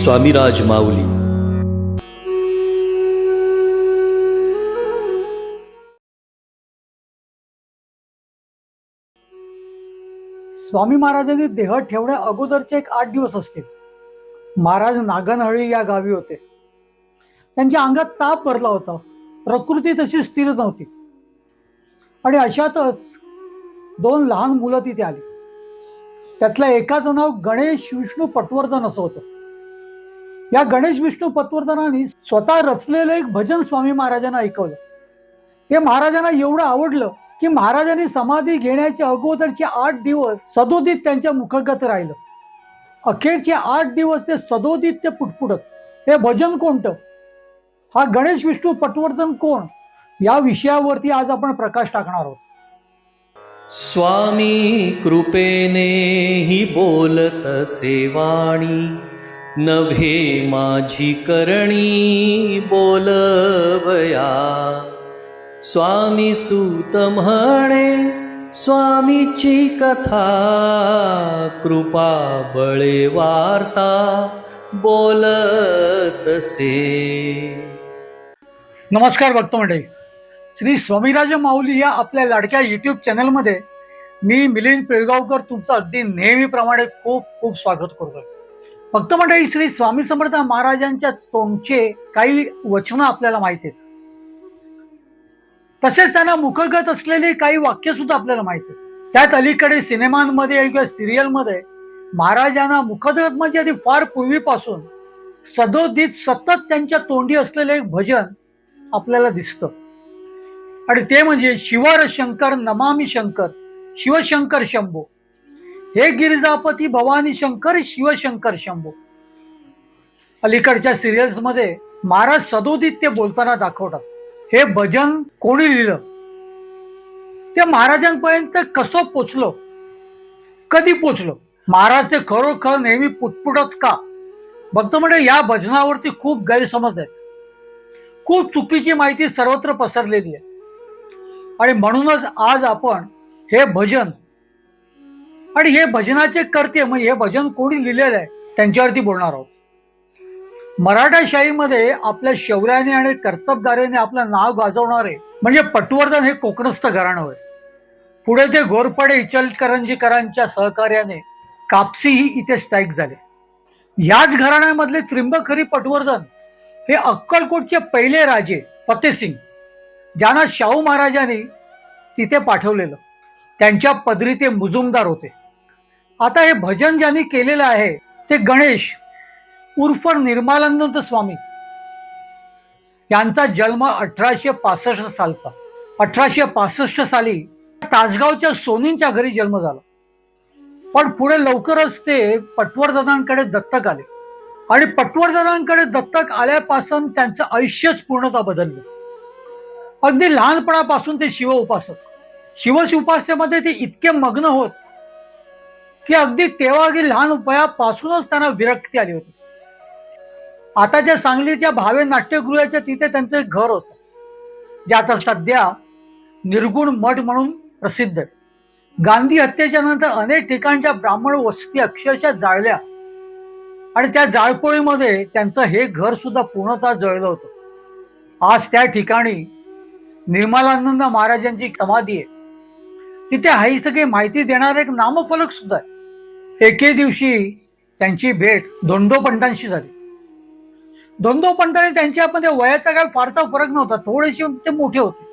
स्वामी स्वामीराज माऊली. स्वामी महाराजांनी देह ठेवण्या अगोदरचे एक आठ दिवस असतील. महाराज नागनहळी या गावी होते. त्यांच्या अंगात ताप भरला होता. प्रकृती तशी स्थिर नव्हती. आणि अशातच दोन लहान मुलं तिथे आली. त्यातलं एकाचं नाव गणेश विष्णू पटवर्धन असं होतं. या गणेश विष्णू पटवर्धनाने स्वतः रचलेलं एक भजन स्वामी महाराजांना ऐकवलं. ते महाराजांना एवढं आवडलं की महाराजांनी समाधी घेण्याच्या अगोदरचे आठ दिवस सदोदित त्यांच्या मुखगत राहिलं. अखेरचे आठ दिवस ते सदोदित ते पुटपुटत. हे भजन कोणतं? हा गणेश विष्णू पटवर्धन कोण? या विषयावरती आज आपण प्रकाश टाकणार आहोत. स्वामी कृपेने ही बोलत सेवाणी. नभे माझी करणी बोलवया. स्वामी सूत म्हणे स्वामीची कथा कृपा बळे वार्ता बोलतसे नमस्कार भक्त मंडळी. श्री स्वामीराज माऊली या आपल्या लाडक्या युट्यूब चॅनलमध्ये मी मिलिंद पिळगावकर तुमचं अगदी नेहमीप्रमाणे खूप खूप स्वागत करतो भक्त मंडळी श्री स्वामी समर्थ महाराजांच्या तोंडचे काही वचनं आपल्याला माहीत आहेत. तसेच त्यांना मुखगत असलेले काही वाक्य सुद्धा आपल्याला माहीत आहेत. त्यात अलीकडे सिनेमांमध्ये किंवा सिरियलमध्ये महाराजांना मुखगत म्हणजे आधी फार पूर्वीपासून सदोदित सतत त्यांच्या तोंडी असलेले एक भजन आपल्याला दिसतं. आणि ते म्हणजे शिवार शंकर नमामी शंकर शिवशंकर शंभो. हे गिरिजापती भवानी शंकर शिवशंकर शंभू. अलीकडच्या सिरियल्समध्ये महाराज सदोदित ते बोलताना दाखवतात. हे भजन कोणी लिहिलं? ते महाराजांपर्यंत कसं पोचलो? कधी पोचलो? महाराज ते खरोखर नेहमी पुटपुटत का? भक्त म्हणजे या भजनावरती खूप गैरसमज आहेत. खूप चुकीची माहिती सर्वत्र पसरलेली आहे. आणि म्हणूनच आज आपण हे भजन आणि हे भजनाचे करते म्हणजे हे भजन कोणी लिहिलेलं आहे? त्यांच्यावरती बोलणार आहोत. मराठाशाहीमध्ये आपल्या शौर्याने आणि कर्तबदारीने आपलं नाव गाजवणारे म्हणजे पटवर्धन हे कोकणस्थ घराणं होय. पुढे ते घोरपडे इचलकरंजीकरांच्या सहकार्याने कापसी ही इथे स्थायिक झाले. याच घराण्यामधले त्रिंबखरी पटवर्धन हे अक्कलकोटचे पहिले राजे फतेसिंग ज्यांना शाहू महाराजांनी तिथे पाठवलेलं. त्यांच्या पदरी ते मुजुमदार होते. आता हे भजन ज्यांनी केलेलं आहे ते गणेश उर्फ निर्मलानंद स्वामी. यांचा जन्म अठराशे पासष्ट सालचा. अठराशे पासष्ट साली तासगावच्या सोनींच्या घरी जन्म झाला. पण पुढे लवकरच ते पटवर्धनांकडे दत्तक आले. आणि पटवर्धनांकडे दत्तक आल्यापासून त्यांचं आयुष्यच पूर्णता बदललं. अगदी लहानपणापासून ते शिव उपासक. शिवस उपासनेमध्ये ते इतके मग्न होत की अगदी तेव्हा अगदी लहान वयापासूनच त्यांना विरक्ती आली होती. आताच्या सांगलीच्या भावे नाट्यगृहाच्या तिथे त्यांचं एक घर होतं. जे आता सध्या निर्गुण मठ म्हणून प्रसिद्ध आहे. गांधी हत्येच्या नंतर अनेक ठिकाणच्या ब्राह्मण वस्ती अक्षरशः जाळल्या. आणि त्या जाळपोळीमध्ये त्यांचं हे घर सुद्धा पूर्णतः जळलं होतं. आज त्या ठिकाणी निर्मलानंद महाराजांची समाधी आहे. तिथे हाही सगळी माहिती देणारा एक नामफलक सुद्धा आहे. एके दिवशी त्यांची भेट दोंडोपंडांशी झाली. धोंडोपंतांनी त्यांच्यामध्ये वयाचा काय फारसा फरक नव्हता थोडेसे ते मोठे होते.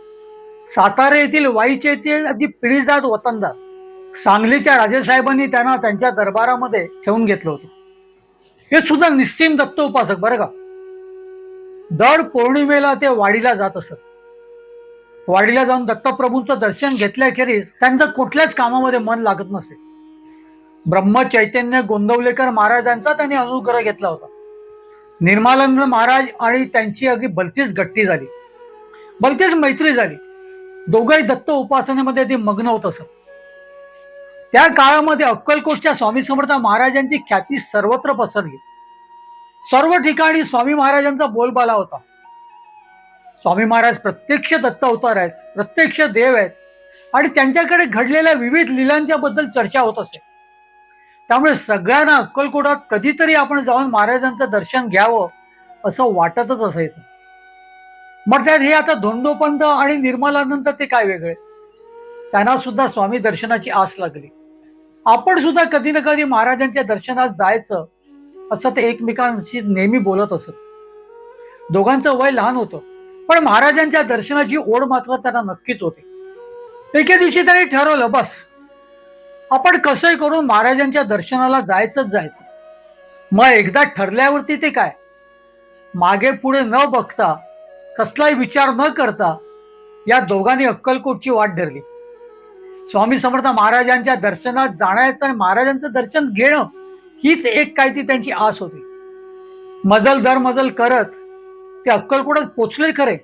सातारा येथील वाईचे येथील अगदी पिढीजात वतनदार सांगलीच्या राजेसाहेबांनी त्यांना त्यांच्या दरबारामध्ये ठेवून घेतलं होतं. हे सुद्धा निस्तीम दत्त उपासक बरं का? दर पौर्णिमेला ते वाडीला जात असत. वाडीला जाऊन दत्तप्रभूंचं दर्शन घेतल्याखेरीज त्यांचं कुठल्याच कामामध्ये मन लागत नसे. ब्रह्म चैतन्य गोंदवलेकर महाराजांचा त्यांनी अनुग्रह घेतला होता. निर्मानंद महाराज आणि त्यांची अगदी भलतीच गट्टी झाली. भलतीच मैत्री झाली. दोघंही दत्त उपासनेमध्ये ते मग्न होत असत. त्या काळामध्ये अक्कलकोटच्या स्वामी समर्थ महाराजांची ख्याती सर्वत्र पसरली. सर्व ठिकाणी स्वामी महाराजांचा बोलबाला होता. स्वामी महाराज प्रत्यक्ष दत्त अवतार आहेत प्रत्यक्ष देव आहेत आणि त्यांच्याकडे घडलेल्या विविध लिलांच्या बद्दल चर्चा होत असे. त्यामुळे सगळ्यांना अक्कलकोटात कधीतरी आपण जाऊन महाराजांचं दर्शन घ्यावं असं वाटतच असायचं. मग त्यात हे आता धोंडोपंत आणि निर्मलानंद ते काय वेगळे? त्यांना सुद्धा स्वामी दर्शनाची आस लागली. आपण सुद्धा कधी ना कधी महाराजांच्या दर्शनात जायचं असं ते एकमेकांशी नेहमी बोलत असत. दोघांचं वय लहान होतं पण महाराजांच्या दर्शनाची ओढ मात्र त्यांना नक्कीच होती. एके दिवशी त्यांनी ठरवलं बस आपण कसंही करून महाराजांच्या दर्शनाला जायचंच जायचं. मग एकदा ठरल्यावरती ते काय? मागे पुढे न बघता कसलाही विचार न करता या दोघांनी अक्कलकोटची वाट धरली. स्वामी समर्थ महाराजांच्या दर्शनात जाण्याचं आणि महाराजांचं दर्शन घेणं हीच एक काय ती त्यांची आस होती. मजल दर मजल करत ते अक्कलकोटात पोचले खरे.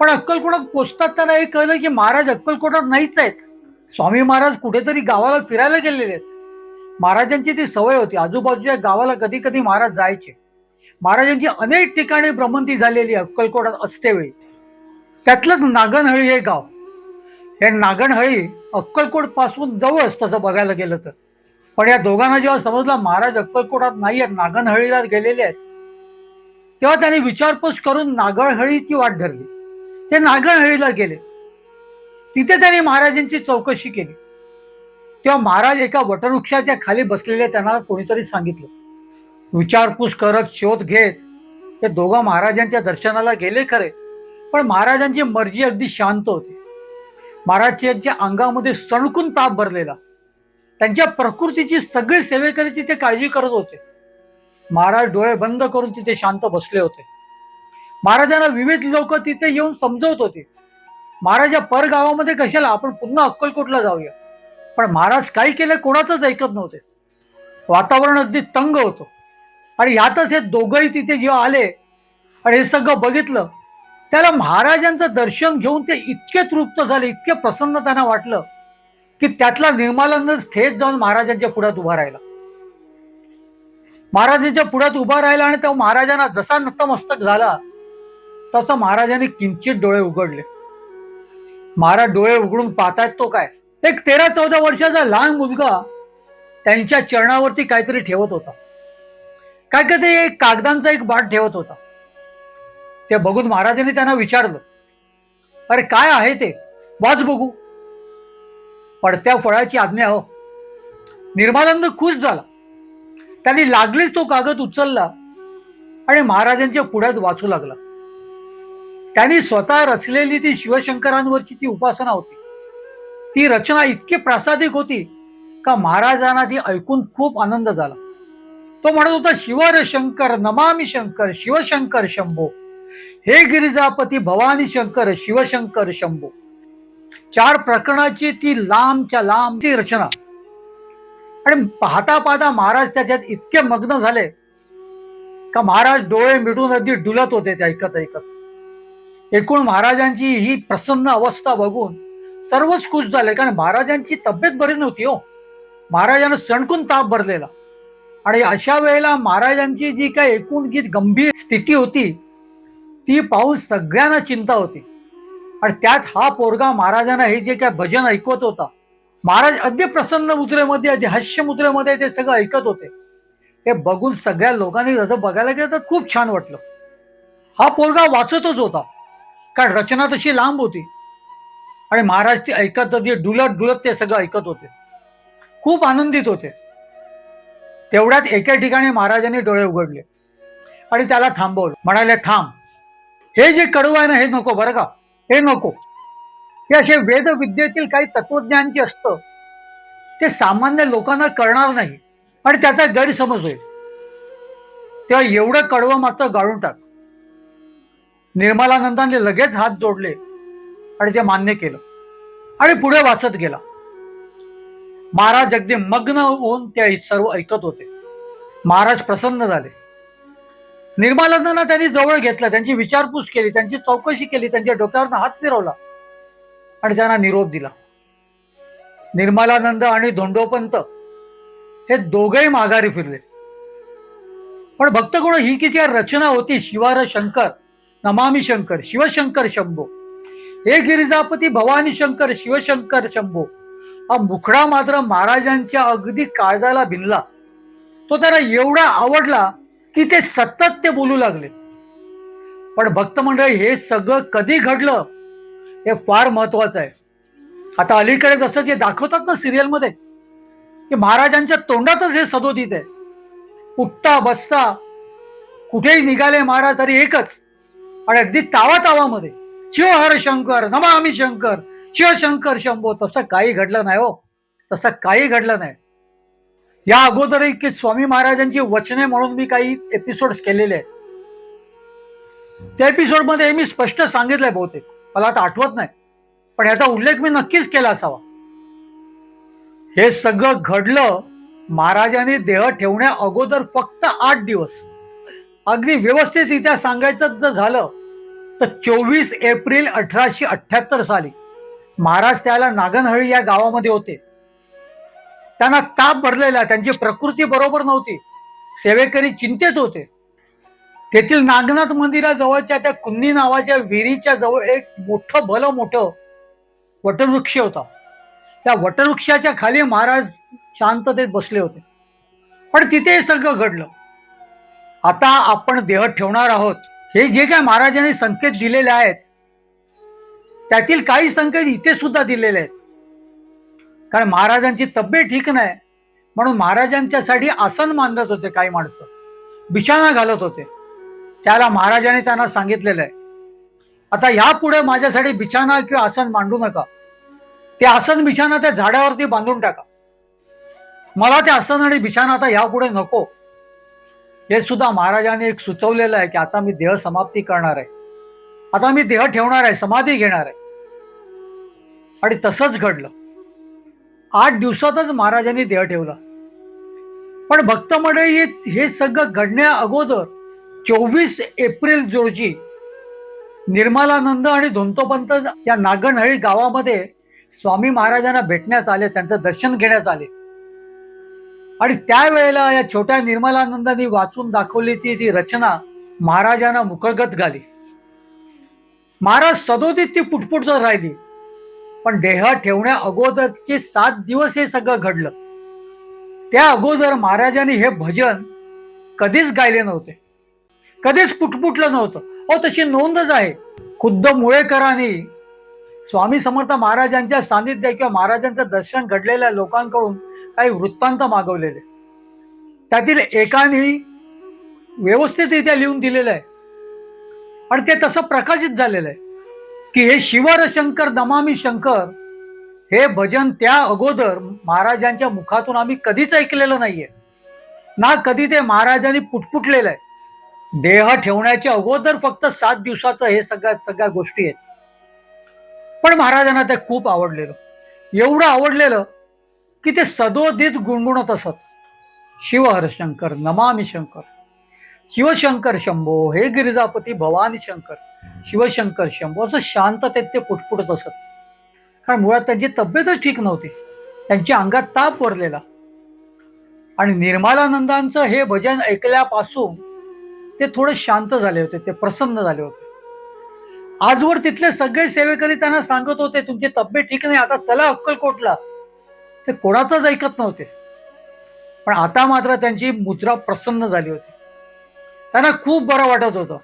पण अक्कलकोटात पोचतात त्यांना हे कळलं की महाराज अक्कलकोटात नाहीच आहेत. स्वामी महाराज कुठेतरी गावाला फिरायला गेलेले आहेत. महाराजांची ती सवय होती. आजूबाजूच्या गावाला कधी कधी महाराज जायचे. महाराजांची अनेक ठिकाणी भ्रमंती झालेली अक्कलकोटात असतेवेळी त्यातलंच नागनहळी हे गाव. हे नागनहळी अक्कलकोटपासून जवळच तसं बघायला गेलं तर. पण या दोघांना जेव्हा समजलं महाराज अक्कलकोटात नाही आहेत नागनहळीला गेलेले आहेत तेव्हा त्यांनी विचारपूस करून नागळहळीची वाट धरली. ते नागळहळीला गेले. तिथे त्यांनी महाराजांची चौकशी केली. तेव्हा महाराज एका वटवृक्षाच्या खाली बसलेले त्यांना कोणीतरी सांगितलं. विचारपूस करत शोध घेत ते दोघं महाराजांच्या दर्शनाला गेले खरे पण महाराजांची मर्जी अगदी शांत होती. महाराजांच्या अंगामध्ये सणकून ताप भरलेला. त्यांच्या प्रकृतीची सगळी सेवेकरी तिथे काळजी करत होते. महाराज डोळे बंद करून तिथे शांत बसले होते. महाराजांना विविध लोक तिथे येऊन समजवत होते. महाराज या परगावामध्ये कशाला? आपण पुन्हा अक्कलकोटला जाऊया. पण महाराज काय केलं कोणाचंच ऐकत नव्हते. वातावरण अगदी तंग होतं. आणि यातच हे दोघंही तिथे जेव्हा आले आणि हे सगळं बघितलं त्याला महाराजांचं दर्शन घेऊन ते इतके तृप्त झाले इतके प्रसन्न त्यांना वाटलं की त्यातला निर्मालानंद थेट जाऊन महाराजांच्या पुढ्यात उभा राहिला. महाराजांच्या पुढ्यात उभा राहिला आणि त्या महाराजांना जसा नतमस्तक झाला तसा महाराजांनी किंचित डोळे उघडले. महाराज डोळे उघडून पाहतायत तो काय? एक तेरा चौदा वर्षाचा लहान मुलगा त्यांच्या चरणावरती काहीतरी ठेवत होता. काय का ते एक कागदांचा एक बाट ठेवत होता. ते बघून महाराजांनी त्यांना विचारलं अरे काय आहे ते? वाच बघू. पडत्या फळाची आज्ञा हो. निर्मानंद खुश झाला. त्यांनी लागलीच तो कागद उचलला आणि महाराजांच्या पुढ्यात वाचू लागला. त्यांनी स्वतः रचलेली ती शिवशंकरांवरची ती उपासना होती. ती रचना इतकी प्रासादिक होती का महाराजांना ती ऐकून खूप आनंद झाला. तो म्हणत होता शिवर शंकर नमामी शंकर शिवशंकर शंभो. हे गिरिजापती भवानी शंकर शिवशंकर शंभो. चार प्रकरणाची ती लांबच्या लांब ती रचना. आणि पाहता पाहता महाराज त्याच्यात इतके मग्न झाले का महाराज डोळे मिटून अगदी डुलत होते ते ऐकत ऐकत एकूण महाराजांची ही प्रसन्न अवस्था बघून सर्वच खुश झाले. कारण महाराजांची तब्येत बरी नव्हती हो. महाराजांना सणकून ताप भरलेला. आणि अशा वेळेला महाराजांची जी काय एकूण जी गंभीर स्थिती होती ती पाहून सगळ्यांना चिंता होती. आणि त्यात हा पोरगा महाराजांना हे जे काय भजन ऐकवत होता महाराज अगदी प्रसन्न मुद्रेमध्ये अगदी हास्य मुद्रेमध्ये ते सगळं ऐकत होते. हे बघून सगळ्या लोकांनी जसं बघायला गेलं तर खूप छान वाटलं. हा पोरगा वाचतच होता. कारण रचना तशी लांब होती. आणि महाराज ती ऐकत अगदी डुलत डुलत ते सगळं ऐकत होते. खूप आनंदित होते. तेवढ्यात एका ठिकाणी महाराजांनी डोळे उघडले. आणि त्याला थांबवलं. म्हणाले थांब. हे जे कडू आहे ना हे नको बरं का? हे नको. हे असे वेदविद्येतील काही तत्वज्ञान जे असतं. ते सामान्य लोकांना कळणार नाही. आणि त्याचा गैरसमज होईल. तेव्हा एवढं कडवं मात्र गाळून टाक. निर्मलानंदाने लगेच हात जोडले आणि ते मान्य केलं आणि पुढे वाचत गेला. महाराज अगदी मग्न होऊन ते सर्व ऐकत होते. महाराज प्रसन्न झाले. निर्मलानंदांना त्यांनी जवळ घेतलं त्यांची विचारपूस केली त्यांची चौकशी केली त्यांच्या डोक्यावरनं हात फिरवला आणि त्यांना निरोप दिला. निर्मलानंद आणि धोंडोपंत हे दोघेही माघारी फिरले. पण भक्तगुण ही की रचना होती शिवार शंकर नमामी शंकर शिवशंकर शंभो. हे गिरिजापती भवानी शंकर शिवशंकर शंभो. हा मुखडा मात्र महाराजांच्या अगदी काळजाला भिनला. तो त्याला एवढा आवडला की ते सतत ते बोलू लागले. पण भक्त मंडळी हे सगळं कधी घडलं हे फार महत्वाचं आहे. आता अलीकडे जसं जे दाखवतात ना सिरियलमध्ये की महाराजांच्या तोंडातच हे सदोदित आहे. उठता बसता कुठेही निघाले महाराज तरी एकच आणि अगदी तावा तावामध्ये शिव हर शंकर नमामी शंकर शिवशंकर शंभो तसं काही घडलं नाही हो. तसं काही घडलं नाही. या अगोदरही की स्वामी महाराजांची वचने म्हणून मी काही एपिसोड्स केलेले आहेत. त्या एपिसोडमध्ये मी स्पष्ट सांगितलंय बहुतेक. मला आता आठवत नाही. पण याचा उल्लेख मी नक्कीच केला असावा. हे सगळं घडलं महाराजांनी देह ठेवण्या अगोदर फक्त आठ दिवस. अगदी व्यवस्थितरित्या सांगायचं जर झालं तर चोवीस एप्रिल अठराशे अठ्याहत्तर साली महाराज त्याला नागनहळी या गावामध्ये होते. त्यांना ताप भरलेला त्यांची प्रकृती बरोबर नव्हती. सेवेकरी चिंतेत होते. तेथील नागनाथ मंदिराजवळच्या त्या कुन्नी नावाच्या विहिरीच्या जवळ एक मोठं भलं मोठं वटवृक्ष होता. त्या वटवृक्षाच्या खाली महाराज शांततेत बसले होते. पण तिथे हे सगळं घडलं. आता आपण देह ठेवणार आहोत. हे जे काय महाराजांनी संकेत दिलेले आहेत त्यातील काही संकेत इथे सुद्धा दिलेले आहेत. कारण महाराजांची तब्येत ठीक नाही म्हणून महाराजांच्यासाठी आसन मांडत होते काही माणसं. बिछाना घालत होते. त्याला महाराजांनी त्यांना सांगितलेलं आहे. आता ह्यापुढे माझ्यासाठी बिछाना किंवा आसन मांडू नका. ते आसन बिछाना त्या झाडावरती बांधून टाका. मला ते आसन आणि बिछाना आता ह्यापुढे नको. हे सुद्धा महाराजांनी एक सुचवलेलं आहे की आता मी देह समाप्ती करणार आहे. आता मी देह ठेवणार आहे समाधी घेणार आहे. आणि तसंच घडलं. आठ दिवसातच महाराजांनी देह ठेवला. पण भक्त मंडळी हे- सगळं घडण्या अगोदर चोवीस एप्रिल रोजी निर्मलानंद आणि धोंतोपंत या नागनहळी गावामध्ये स्वामी महाराजांना भेटण्यास आले त्यांचं दर्शन घेण्यास आले. आणि त्यावेळेला या छोट्या निर्मलानंदांनी वाचून दाखवली ती ती रचना महाराजांना मुखगत घाली महाराज सदोदित ती पुटपुट राहिली. पण देह ठेवण्या अगोदरचे सात दिवस हे सगळं घडलं. त्या अगोदर महाराजांनी हे भजन कधीच गायले नव्हते. कधीच पुटपुटलं नव्हतं. अहो तशी नोंदच आहे. खुद्द मुळेकरांनी स्वामी समर्थ महाराजांच्या सानिध्य किंवा महाराजांचं दर्शन घडलेल्या लोकांकडून काही वृत्तांत मागवलेले. त्यातील एकाने व्यवस्थितरित्या लिहून दिलेलं आहे आणि ते तसं प्रकाशित झालेलं आहे. की हे शिवर शंकर दमामी शंकर हे भजन त्या अगोदर महाराजांच्या मुखातून आम्ही कधीच ऐकलेलं नाहीये. ना कधी ते महाराजांनी पुटपुटलेलं आहे. देह ठेवण्याच्या अगोदर फक्त सात दिवसाचं हे सगळ्या सगळ्या गोष्टी आहेत. पण महाराजांना ते खूप आवडलेलं. एवढं आवडलेलं की ते सदोदित गुणगुणत असत. शिव हरशंकर नमामी शंकर. शिवशंकर शंभो हे गिरिजापती भवानी शंकर. शिवशंकर शंभो असं शांततेत ते पुटपुटत असत. कारण मुळात त्यांची तब्येतच ठीक नव्हती. त्यांच्या अंगात ताप भरलेला आणि निर्मलानंदांचं हे भजन ऐकल्यापासून ते थोडे शांत झाले होते ते प्रसन्न झाले होते. आजवर तिथले सगळे सेवेकरी त्यांना सांगत होते तुमची तब्येत ठीक नाही आता चला अक्कलकोटला. ते कोणाचंच ऐकत नव्हते. पण आता मात्र त्यांची मुद्रा प्रसन्न झाली होती. त्यांना खूप बरं वाटत होतं.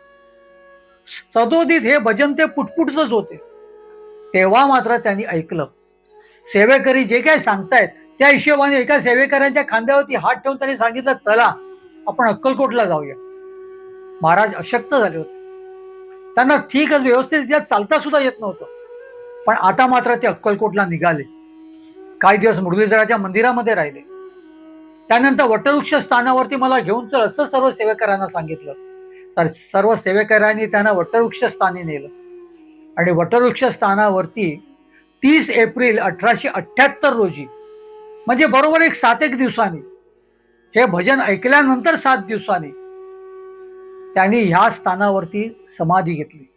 सदोदित हे भजन ते पुटपुटतच होते. तेव्हा मात्र त्यांनी ऐकलं. सेवेकरी जे काय सांगतायत त्या हिशोबाने एका सेवेकऱ्यांच्या खांद्यावरती हात ठेवून त्यांनी सांगितलं चला आपण अक्कलकोटला जाऊया. महाराज अशक्त झाले होते. त्यांना ठीकच व्यवस्थित चालता सुद्धा येत नव्हतं. पण आता मात्र ते अक्कलकोटला निघाले. काही दिवस मुरलीधराच्या मंदिरामध्ये राहिले. त्यानंतर वटवृक्ष स्थानावरती मला घेऊन चल असं सर्व सेवेकरांना सांगितलं. सर सर्व सेवेकरांनी त्यांना वटवृक्ष स्थानी नेलं. आणि वटवृक्ष स्थानावरती तीस एप्रिल अठराशे अठ्ठ्याहत्तर रोजी म्हणजे बरोबर एक सात एक दिवसांनी हे भजन ऐकल्यानंतर सात दिवसांनी त्यांनी ह्या स्थानावरती समाधी घेतली.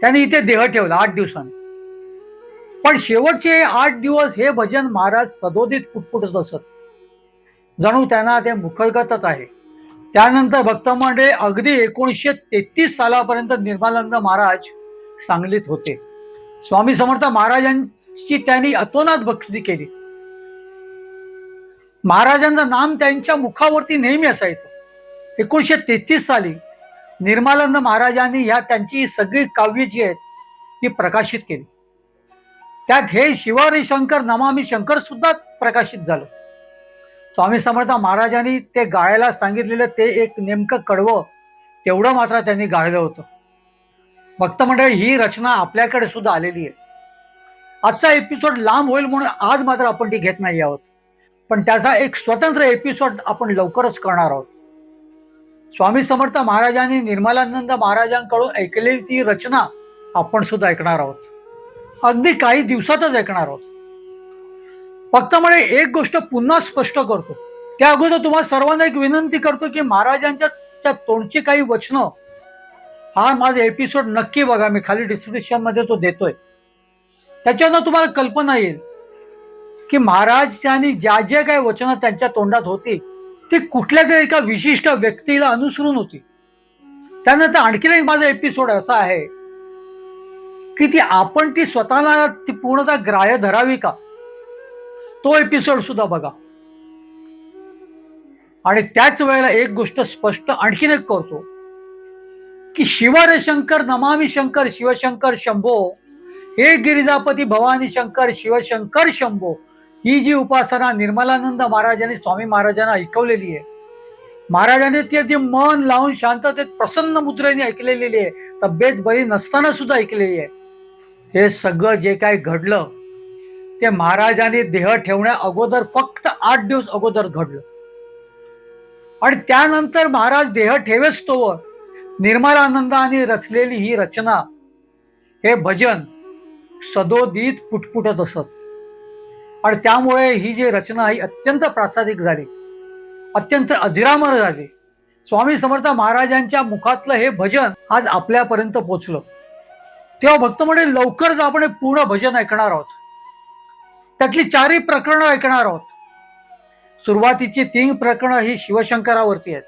त्यांनी इथे देह ठेवला आठ दिवसांनी. पण शेवटचे आठ दिवस हे भजन महाराज सदोदित पुटपुटत असत जणू त्यांना ते मुखगतच आहे. त्यानंतर भक्तमंडळे अगदी एकोणीसशे तेहतीस सालापर्यंत निर्मलानंद महाराज सांगलीत होते. स्वामी समर्थ महाराजांची त्यांनी अतोनात भक्ती केली. महाराजांचं नाम त्यांच्या मुखावरती नेहमी असायचं. एकोणीसशे तेहतीस साली निर्मलानंद महाराजांनी ह्या त्यांची सगळी काव्य जी आहेत ती प्रकाशित केली. त्यात हे शिवारी शंकर नमामी शंकर सुद्धा प्रकाशित झालं. स्वामी समर्थ महाराजांनी ते गाळायला सांगितलेलं ते एक नेमकं कडवं तेवढं मात्र त्यांनी गाळलं होतं. भक्त मंडळी ही रचना आपल्याकडे सुद्धा आलेली आहे. आजचा एपिसोड लांब होईल म्हणून आज मात्र आपण ती घेत नाही आहोत. पण त्याचा एक स्वतंत्र एपिसोड आपण लवकरच करणार आहोत. स्वामी समर्थ महाराजांनी निर्मलानंद महाराजांकडून ऐकलेली ती रचना आपण सुद्धा ऐकणार आहोत. अगदी काही दिवसातच ऐकणार आहोत. फक्त म्हणजे एक गोष्ट पुन्हा स्पष्ट करतो. त्या अगोदर तुम्हाला सर्वांना एक विनंती करतो की महाराजांच्या त्या तोंडची काही वचनं हा माझा एपिसोड नक्की बघा. मी खाली डिस्क्रिप्शनमध्ये तो देतोय. त्याच्यानं तुम्हाला कल्पना येईल की महाराजांनी ज्या ज्या काही वचनं त्यांच्या तोंडात होती ती कुठल्या तरी एका विशिष्ट व्यक्तीला अनुसरून होती. त्यानंतर आणखीन एक माझा एपिसोड असा आहे की ती आपण ती स्वतःला ती पूर्णतः ग्राह्य धरावी का? तो एपिसोड सुद्धा बघा. आणि त्याच वेळेला एक गोष्ट स्पष्ट आणखीन एक करतो. की शिवरे शंकर नमामी शंकर शिवशंकर शंभो हे गिरिजापती भवानी शंकर शिवशंकर शंभो ही जी उपासना निर्मलानंद महाराजांनी स्वामी महाराजांना ऐकवलेली आहे. महाराजांनी ती अगदी मन लावून शांततेत प्रसन्न मुद्रेने ऐकलेली आहे. तब्येत बरी नसताना सुद्धा ऐकलेली आहे. हे सगळं जे काय घडलं ते महाराजांनी देह ठेवण्या अगोदर फक्त आठ दिवस अगोदर घडलं. आणि त्यानंतर महाराज देह ठेवेच तोवर निर्मलानंदाने रचलेली ही रचना हे भजन सदोदित पुटपुटत असत. आणि त्यामुळे ही जी रचना ही अत्यंत प्रासादिक झाली. अत्यंत अधिरामर झाली. स्वामी समर्थ महाराजांच्या मुखातलं हे भजन आज आपल्यापर्यंत पोचलं. तेव्हा भक्त म्हणजे लवकरच आपण हे पूर्ण भजन ऐकणार आहोत. त्यातली चारही प्रकरणं ऐकणार आहोत. सुरुवातीची तीन प्रकरणं ही शिवशंकरावरती आहेत.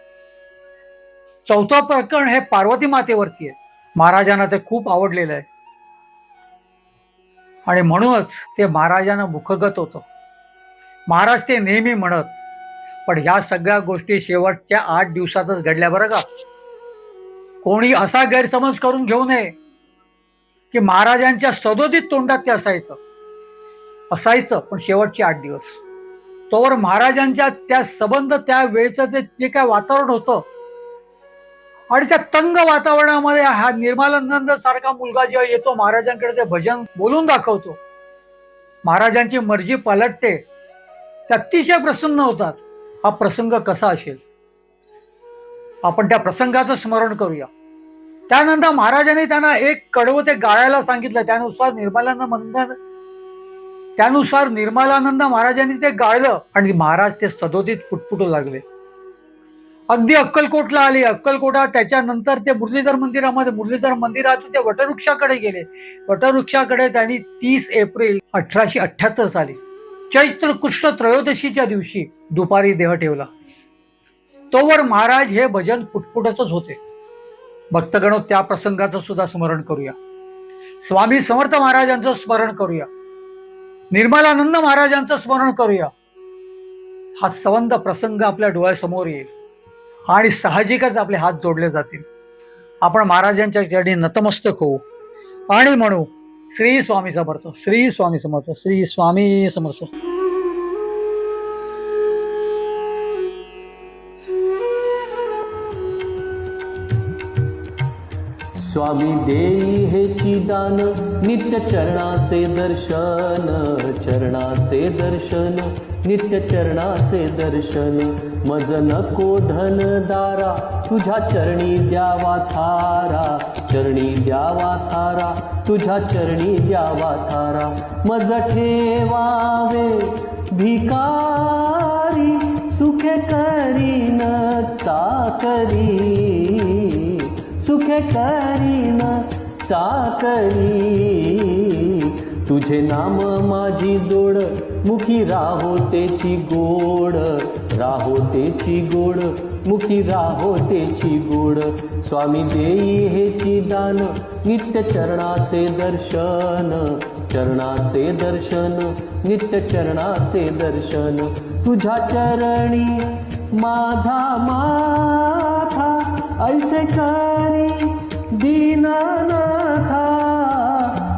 चौथं प्रकरण हे पार्वती मातेवरती आहे. महाराजांना ते खूप आवडलेलं आहे. आणि म्हणूनच ते महाराजांना मुखगत होतं. महाराज ते नेहमी म्हणत पण ह्या सगळ्या गोष्टी शेवटच्या आठ दिवसातच घडल्या बरं का? कोणी असा गैरसमज करून घेऊ नये की महाराजांच्या सदोदित तोंडात ते असायचं. असायचं पण शेवटचे आठ दिवस. तोवर महाराजांच्या त्या संबंध त्या वेळचं ते जे काय वातावरण होतं आणि त्या तंग वातावरणामध्ये हा निर्मलानंद सारखा मुलगा जेव्हा येतो महाराजांकडे ते भजन बोलून दाखवतो. महाराजांची मर्जी पलटते. ते अतिशय प्रसन्न होतात. हा प्रसंग कसा असेल? आपण त्या प्रसंगाचं स्मरण करूया. त्यानंतर महाराजांनी त्यांना एक कडवं ते गाळायला सांगितलं. त्यानुसार निर्मलानंद मंदन त्यानुसार निर्मलानंद महाराजांनी ते गाळलं आणि महाराज ते सदोदित पुटपुटू लागले. अगदी अक्कलकोटला आले. अक्कलकोटा त्याच्यानंतर ते मुरलीधर मंदिरामध्ये मुरलीधर मंदिरातून ते वटवृक्षाकडे गेले. वटवृक्षाकडे त्यांनी तीस एप्रिल अठराशे अठ्याहत्तर साली चैत्र कृष्ण त्रयोदशीच्या दिवशी दुपारी देह ठेवला. तोवर महाराज हे भजन पुटपुटतच होते. भक्तगण त्या प्रसंगाचं सुद्धा स्मरण करूया. स्वामी समर्थ महाराजांचं स्मरण करूया. निर्मलानंद महाराजांचं स्मरण करूया. हा संबंध प्रसंग आपल्या डोळ्यासमोर येईल. आणि साहजिकच आपले हात जोडले जातील. आपण महाराजांच्या ठिकाणी नतमस्तक होऊ. आणि म्हणू श्री स्वामी समर्थ श्री स्वामी समर्थ श्री स्वामी समर्थ. स्वामी देई हे दान नित्य चरणाचे दर्शन चरणाचे दर्शन नित्य चरणाचे दर्शन. मज नको धन दारा तुझ्या चरणी द्यावा थारा. चरणी द्यावा थारा तुझ्या चरणी द्यावा थारा. मज ठेवावे भिकारी सुखे करीन चाकरी. सुखे करीन चाकरी. तुझे नाम माझी जोड मुखी राहो तेची गोड. राहो तेची गोड मुखी राहो तेची गोड. स्वामी देई हेची दान नित्य चरणाचे दर्शन. चरणाचे दर्शन नित्य चरणाचे दर्शन. तुझ्या चरणी माझा माथा ऐसे करी दीनानाथा.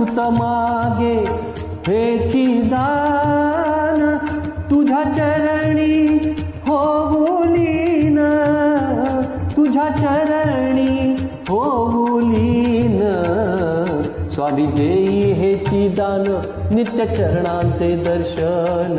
सुत मागे हेची दान तुझ्या चरणी होऊलीन तुझ्या चरणी होऊलीन स्वामी देई हेची दान नित्य चरणांचे दर्शन.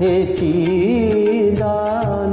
हेची दान